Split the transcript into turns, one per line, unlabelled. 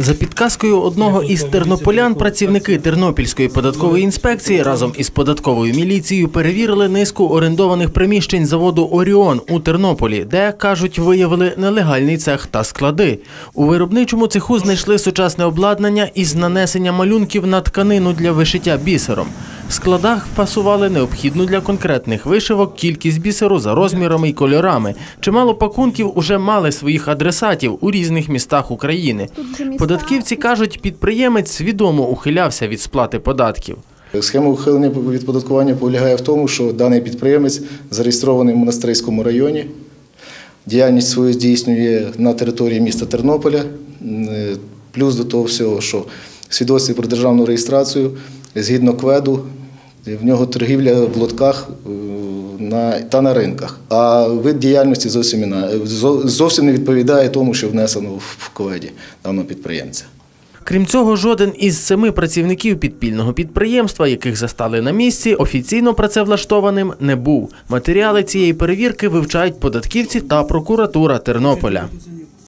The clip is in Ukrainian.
За підказкою одного із тернополян, працівники Тернопільської податкової інспекції разом із податковою міліцією перевірили низку орендованих приміщень заводу Оріон у Тернополі, де кажуть, виявили нелегальний цех та склади. У виробничому цеху знайшли сучасне обладнання із нанесення малюнків на тканину для вишиття бісером. В складах фасували необхідну для конкретних вишивок кількість бісеру за розмірами і кольорами. Чимало пакунків уже мали своїх адресатів у різних містах України. Податківці кажуть, підприємець свідомо ухилявся від сплати податків.
Схема ухилення від податкування полягає в тому, що даний підприємець зареєстрований в монастирському районі. Діяльність свою здійснює на території міста Тернополя. Е, Плюс до того всього, що свідоцтві про державну реєстрацію згідно кведу в нього торгівля в лотках е, на, та на ринках. А вид діяльності зовсім, зовсім не відповідає тому, що внесено в кведі даного підприємця.
Крім цього, жоден із семи працівників підпільного підприємства, яких застали на місці, офіційно працевлаштованим не був. Матеріали цієї перевірки вивчають податківці та прокуратура Тернополя.